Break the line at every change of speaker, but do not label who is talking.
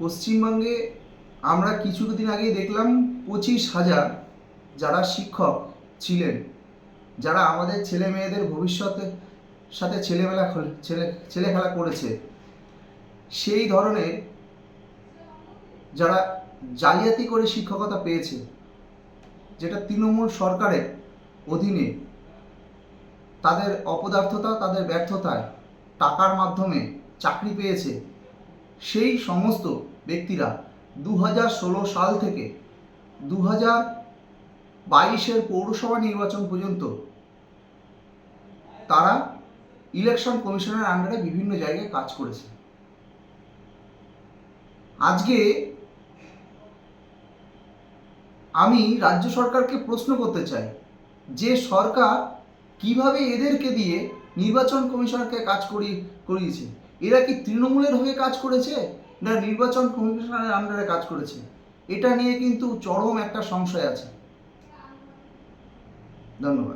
পশ্চিমবঙ্গে আমরা কিছুদিন আগেই দেখলাম পঁচিশ হাজার যারা শিক্ষক ছিলেন, যারা আমাদের ছেলে মেয়েদের ভবিষ্যতের সাথে ছেলেবেলা ছেলে ছেলে খেলা করেছে। সেই ধরনের যারা জালিয়াতি করে শিক্ষকতা পেয়েছে, যেটা তৃণমূল সরকারের অধীনে তাদের অপদার্থতা, তাদের ব্যর্থতায় টাকার মাধ্যমে চাকরি পেয়েছে সেই সমস্ত ব্যক্তিরা দু হাজার ষোলো সাল থেকে দু হাজার বাইশের পৌরসভা নির্বাচন পর্যন্ত তারা ইলেকশন কমিশনের আন্ডারে বিভিন্ন জায়গায় কাজ করেছে। আজকে আমি রাজ্য সরকারকে প্রশ্ন করতে চাই, যে সরকার কীভাবে এদেরকে দিয়ে নির্বাচন কমিশনারকে কাজ করি করিয়েছে? এরা কি তৃণমূলের হয়ে কাজ করেছে? না নির্বাচন কমিশনের আন্ডারে কাজ করেছে? এটা নিয়ে কিন্তু চরম একটা সংশয় আছে। ধন্যবাদ।